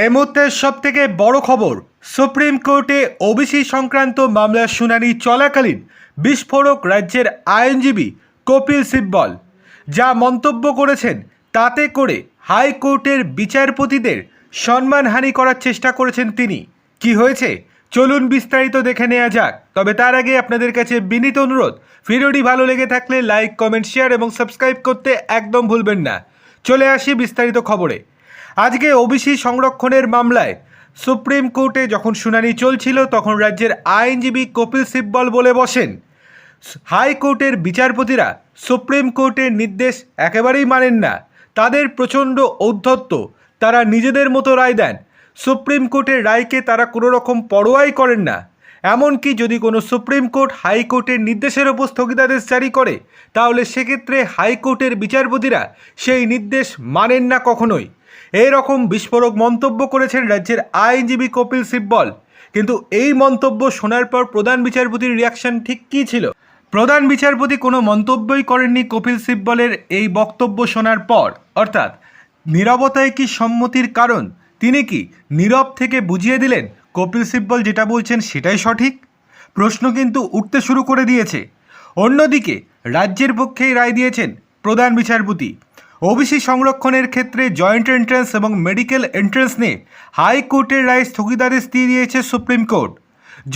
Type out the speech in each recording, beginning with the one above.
এই মুহূর্তের সব থেকে বড় খবর, সুপ্রিম কোর্টে ওবিসি সংক্রান্ত মামলার শুনানি চলাকালীন বিস্ফোরক রাজ্যের আইনজীবী কপিল সিব্বল। যা মন্তব্য করেছেন, তাতে করে হাইকোর্টের বিচারপতিদের সম্মানহানি করার চেষ্টা করেছেন তিনি। কি হয়েছে? চলুন বিস্তারিত দেখে নেওয়া যাক। তবে তার আগে আপনাদের কাছে বিনীত অনুরোধ, ভিডিওটি ভালো লেগে থাকলে লাইক, কমেন্ট, শেয়ার এবং সাবস্ক্রাইব করতে একদম ভুলবেন না। চলে আসি বিস্তারিত খবরে। আজকে ওবিসি সংরক্ষণের মামলায় সুপ্রিম কোর্টে যখন শুনানি চলছিল, তখন রাজ্যের আইনজীবী কপিল সিব্বল বলে বসেন। হাইকোর্টের বিচারপতিরা সুপ্রিম কোর্টের নির্দেশ একেবারেই মানেন না। তাদের প্রচণ্ড ঔদ্ধত্য তারা নিজেদের মতো রায় দেন। সুপ্রিম কোর্টের রায়কে তারা কোনো রকম পরোয়াই করেন না। এমনকি যদি কোনো সুপ্রিম কোর্ট হাইকোর্টের নির্দেশের ওপর স্থগিতাদেশ জারি করে, তাহলে সেক্ষেত্রে হাইকোর্টের বিচারপতিরা সেই নির্দেশ মানেন না কখনোই। এই রকম বিস্ফোরক মন্তব্য করেছেন রাজ্যের আইনজীবী কপিল সিব্বল। কিন্তু এই মন্তব্য শোনার পর প্রধান বিচারপতির রিয়াকশন ঠিক কী ছিল? প্রধান বিচারপতি কোনো মন্তব্যই করেননি কপিল সিব্বলের এই বক্তব্য শোনার পর। অর্থাৎ, নীরবতায় কি সম্মতির কারণ? তিনি কি নীরব থেকে বুঝিয়ে দিলেন কপিল সিব্বল যেটা বলছেন সেটাই সঠিক? প্রশ্ন কিন্তু উঠতে শুরু করে দিয়েছে। অন্যদিকে, রাজ্যের পক্ষেই রায় দিয়েছেন প্রধান বিচারপতি। ওবিসি সংরক্ষণের ক্ষেত্রে জয়েন্ট এন্ট্রান্স এবং মেডিকেল এন্ট্রান্স নিয়ে হাইকোর্টের রায় স্থগিতাদেশ দিয়ে দিয়েছে supreme court.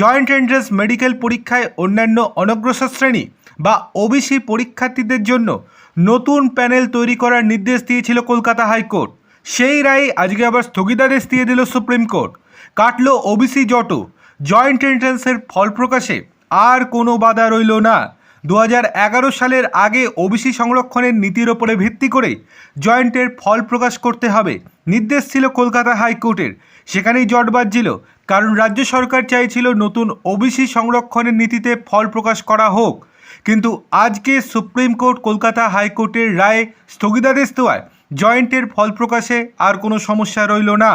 Joint entrance medical পরীক্ষায় অন্যান্য অনগ্রসর শ্রেণি বা ওবিসি পরীক্ষার্থীদের জন্য নতুন প্যানেল তৈরি করার নির্দেশ দিয়েছিল কলকাতা হাইকোর্ট। সেই রায় আজকে আবার স্থগিতাদেশ দিয়ে দিল সুপ্রিম কোর্ট। কাটল ওবিসি জটো। জয়েন্ট এন্ট্রান্সের ফল প্রকাশে আর কোনো বাধা রইল না। দু হাজার এগারো সালের আগে ওবিসি সংরক্ষণের নীতির ওপরে ভিত্তি করে জয়েন্টের ফল প্রকাশ করতে হবে। নির্দেশ ছিল কলকাতা হাইকোর্টের। সেখানেই জট বাজছিল, কারণ রাজ্য সরকার চাইছিল নতুন ওবিসি সংরক্ষণের নীতিতে ফল প্রকাশ করা হোক। কিন্তু আজকে সুপ্রিম কোর্ট কলকাতা হাইকোর্টের রায়ে স্থগিতাদেশ দেওয়ায় জয়েন্টের ফল প্রকাশে আর কোনো সমস্যা রইল না।